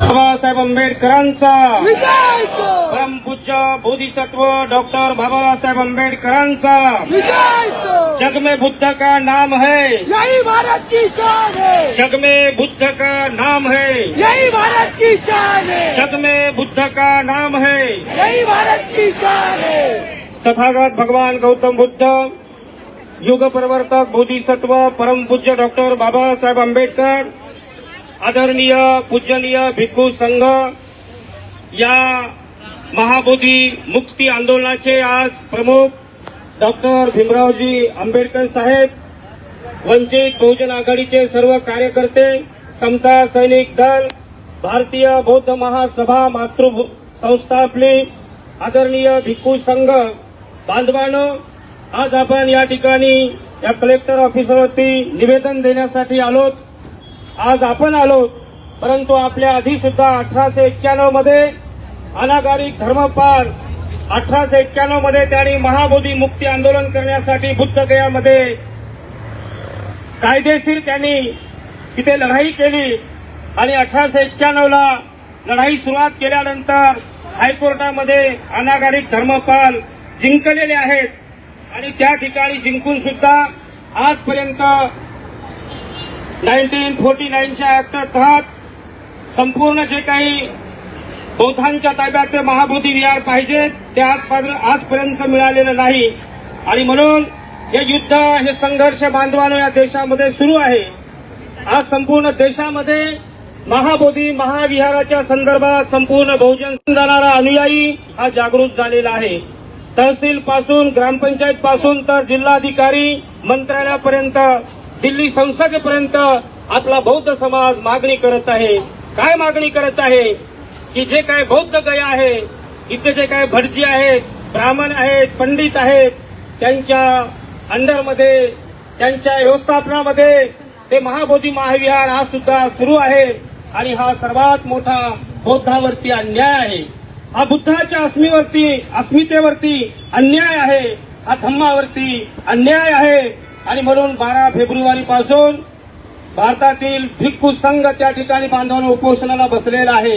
बाबासाहेब आंबेडकरांचा विजयचो परमपूज्य बोधिसत्व डॉक्टर बाबासाहेब आंबेडकरांचा विजयचो जग में बुद्ध का नाम है। यही भारत की शान है। जग में बुद्ध का नाम है। यही भारत की शान है। जग में बुद्ध का नाम है। यही भारत की शान है। तथागत भगवान गौतम बुद्ध युगप्रवर्तक बोधिसत्व परमपूज्य डॉक्टर बाबासाहेब आंबेडकर आदरणीय पूजनीय भिक्खू संघ या महाबोधी मुक्ती आंदोलनाचे आज प्रमुख डॉक्टर भीमरावजी आंबेडकर साहेब वंचित बहुजन आघाडीचे सर्व कार्यकर्ते समता सैनिक दल भारतीय बौद्ध महासभा मातृ संस्था आपली आदरणीय भिक्खू संघ बांधवानं आज आपण या ठिकाणी या कलेक्टर ऑफिसवरती निवेदन देण्यासाठी आलोत. आज आपण आलो परंतु आपल्या आधी सुद्धा अठराशे एक्क्याण्णवमध्ये अनागारिक धर्मपाल अठराशे एक्क्याण्णवमध्ये त्यांनी महाबोधी मुक्ती आंदोलन करण्यासाठी बुद्धगयामध्ये कायदेशीर त्यांनी तिथे लढाई केली आणि अठराशे एक्क्याण्णवला लढाई सुरुवात केल्यानंतर हायकोर्टामध्ये अनागारिक धर्मपाल जिंकलेले आहेत. आणि त्या ठिकाणी जिंकून सुद्धा आजपर्यंत नाईन्टीन फोर्टी नाईनच्या ऍक्ट तहत संपूर्ण जे काही बौद्धांच्या ताब्यात ते महाबोधी विहार पाहिजे ते आज आजपर्यंत मिळालेलं नाही. आणि म्हणून हे युद्ध हे संघर्ष बांधवानं या देशामध्ये सुरू आहे. आज संपूर्ण देशामध्ये महाबोधी महाविहाराच्या संदर्भात संपूर्ण बहुजन जाणारा अनुयायी हा जागृत झालेला आहे. तहसील पासून ग्रामपंचायत पासून तर जिल्हाधिकारी मंत्रालयापर्यंत दिल्ली संसदेपर्यंत आपला बौद्ध समाज मागणी करत आहे. काय मागणी करत आहे? की जे काय बौद्ध गया आहे इथे जे काय भटजी आहेत ब्राह्मण आहेत पंडित आहेत त्यांच्या अंडरमध्ये त्यांच्या व्यवस्थापनामध्ये ते महाबोधी महाविहार हा सुद्धा सुरू आहे आणि हा सर्वात मोठा बौद्धावरती अन्याय आहे. हा बुद्धाच्या अस्मीवरती अस्मितेवरती अन्याय आहे. हा धम्मावरती अन्याय आहे. आणि म्हणून बारा फेब्रुवारी पासून भारतातील भिक्खू संघ त्या ठिकाणी बांधवांना उपोषणाला बसलेला आहे.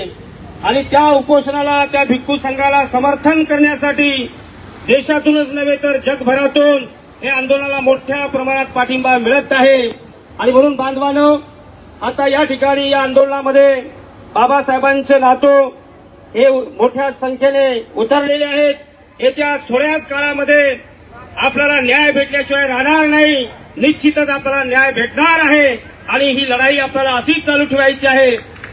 आणि त्या उपोषणाला त्या भिक्खू संघाला समर्थन करण्यासाठी देशातूनच नव्हे तर जगभरातून हे आंदोलनाला मोठ्या प्रमाणात पाठिंबा मिळत आहे. आणि म्हणून बांधवानं आता या ठिकाणी या आंदोलनामध्ये बाबासाहेबांचे नातू हे मोठ्या संख्येने उतरलेले आहेत. येत्या थोड्याच काळामध्ये आपल्याला न्याय भेटल्याशिवाय राहणार नाही. निश्चितच आपल्याला न्याय भेटणार आहे. आणि ही लढाई आपल्याला अशीच चालू ठेवायची आहे.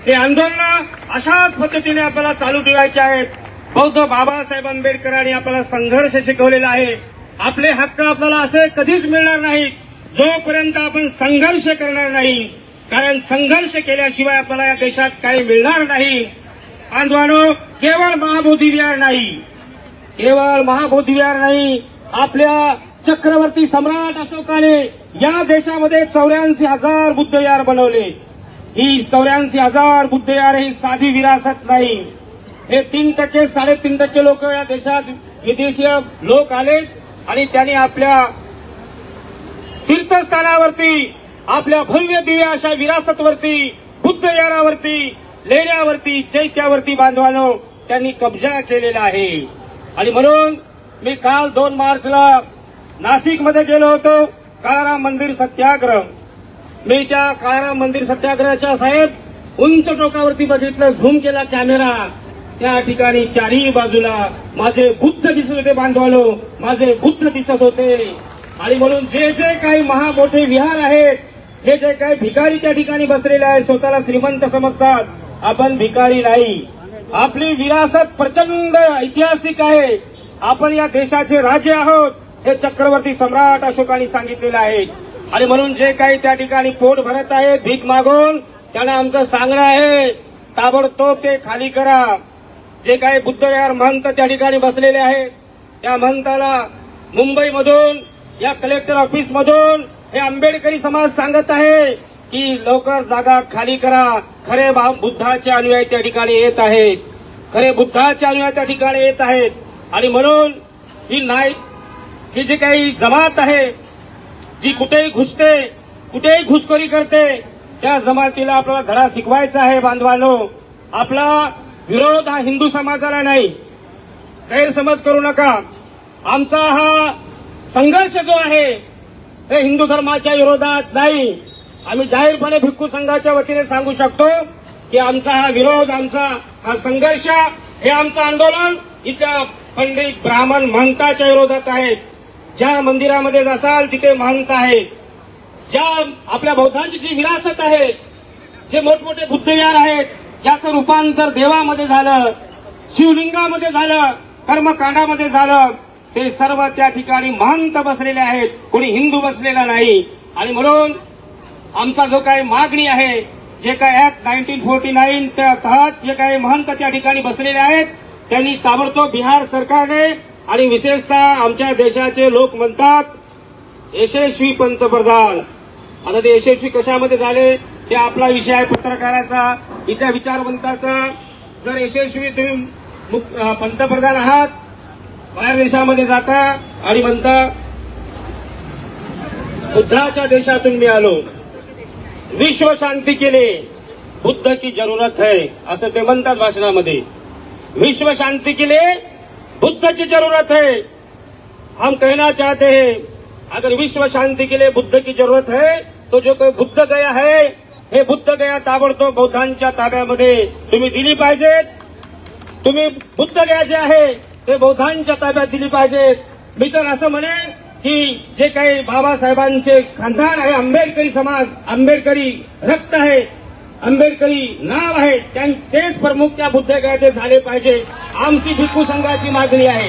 हे आंदोलन अशाच पद्धतीने आपल्याला चालू ठेवायचे आहेत बौद्ध बाबासाहेब आंबेडकरांनी आपल्याला संघर्ष शिकवलेला आहे. आपले हक्क आपल्याला असे कधीच मिळणार नाहीत. जोपर्यंत आपण संघर्ष करणार नाही. कारण संघर्ष केल्याशिवाय आपल्याला या देशात काही मिळणार नाही. बांधवानो केवळ महाबोधी विहार नाही केवळ महाबोधी विहार नाही आपल्या चक्रवर्ती सम्राट अशोकाने या देशामध्ये चौऱ्याऐंशी हजार बुद्ध विहार बनवले. ही चौऱ्याऐंशी हजार बुद्ध विहार ही साधी विरासत नाही. हे तीन टक्के साडेतीन टक्के लोक या देशात विदेशीय लोक आले आणि त्यांनी आपल्या तीर्थस्थानावरती आपल्या भव्य दिव्या अशा विरासतवरती बुद्ध विहारावरती लेण्यावरती चैत्यावरती बांधवानो त्यांनी कब्जा केलेला आहे. आणि म्हणून मी काल दोन मार्चला नाशिकमध्ये गेलो होतो काळाराम मंदिर सत्याग्रह. मी त्या काळाराम मंदिर सत्याग्रहाच्या साहेब उंच टोकावरती बघितलं झूम केला कॅमेरा. त्या ठिकाणी चारही बाजूला माझे बुद्ध दिसत होते बांधवालो माझे बुद्ध दिसत होते. आणि म्हणून जे जे काही महामोठे विहार आहेत हे जे काही भिकारी त्या ठिकाणी बसलेले आहेत स्वतःला श्रीमंत समजतात. आपण भिकारी नाही. आपली विरासत प्रचंड ऐतिहासिक आहे. आपण या देशाचे राजे आहोत हे चक्रवर्ती सम्राट अशोकांनी सांगितलेलं आहे. आणि म्हणून जे काही त्या ठिकाणी पोट भरत आहे भीक मागून त्यांना आमचं सांगणं आहे ताबडतोब ते खाली करा. जे काही बुद्धविहार महंत त्या ठिकाणी बसलेले आहेत त्या महंताला मुंबईमधून या कलेक्टर ऑफिसमधून हे आंबेडकरी समाज सांगत आहे. की लवकर जागा खाली करा. खरे बा- बुद्धाचे अनुयायी त्या ठिकाणी येत आहेत. खरे बुद्धाचे अनुयायी त्या ठिकाणी येत आहेत. आणि म्हणून ही नाईक ही जी काही जमात आहे जी कुठेही घुसते कुठेही घुसखोरी करते त्या जमातीला आपल्याला धडा शिकवायचा आहे बांधवानो. आपला विरोध हा हिंदू समाजाला नाही. गैरसमज करू नका. आमचा हा संघर्ष जो आहे हे हिंदू धर्माच्या विरोधात नाही. आम्ही जाहीरपणे भिक्खू संघाच्या वतीने सांगू शकतो की आमचा हा विरोध आमचा हा संघर्ष हे आमचं आंदोलन इथल्या पंडित ब्राह्मण महंताच्या विरोधात आहे. ज्या मंदिरामध्ये जासाल तिथे महंत आहे ज्या आपल्या बौद्धांची जी विरासत आहे जे मोठमोठे बुद्धविहार आहेत ज्याचं रूपांतर देवामध्ये झालं शिवलिंगामध्ये झालं कर्मकांडामध्ये झालं ते सर्व त्या ठिकाणी महंत बसलेले आहेत. कोणी हिंदू बसलेला नाही. आणि म्हणून आमचा जो काही मागणी आहे जे काय ऍक्ट नाईन्टीन फोर्टी नाईन त्या तहत जे काही महंत त्या ठिकाणी बसलेले आहेत त्यांनी ताबडतोब बिहार सरकारने आणि विशेषतः आमच्या देशाचे लोक म्हणतात यशस्वी पंतप्रधान. आता ते यशस्वी कशामध्ये झाले ते आपला विषय आहे पत्रकाराचा. इथल्या विचारवंताचा जर यशस्वी तुम्ही पंतप्रधान आहात बाहेर देशामध्ये जाता आणि म्हणता बुद्धाच्या देशातून मी आलो. विश्व शांती के लिए बुद्ध की जरूरत है असं ते म्हणतात भाषणामध्ये. विश्व शांती के लिए बुद्ध की जरूरत है हम कहना चाहते हैं अगर विश्व शांति के लिए बुद्ध की जरूरत है तो जो कोई बुद्ध गया है हे बुद्ध गया ताबडतोब बौद्धांच्या ताब्यामध्ये तुम्ही दिली पाहिजेत. तुम्ही बुद्ध गया जे आहे ते बौद्धांच्या ताब्यात दिली पाहिजेत. मी तर असं म्हणेन की जे काही बाबासाहेबांचे खानदान आहे आंबेडकरी समाज आंबेडकरी रक्त आहे आंबेडकरी नाव आहे तेच प्रमुख त्या बुद्धगयाचे झाले पाहिजे. आमची भिक्खू संघाची मागणी आहे.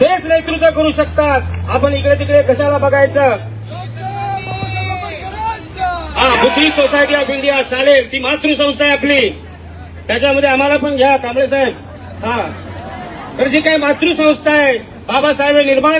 तेच नेतृत्व करू शकतात. आपण इकडे तिकडे कशाला बघायचं? हा बुद्धी सोसायटी ऑफ इंडिया चालेल. ती मातृसंस्था आहे आपली. त्याच्यामध्ये आम्हाला पण घ्या कांबळे साहेब. हा. तर जी काही मातृसंस्था आहे बाबासाहेब निर्माण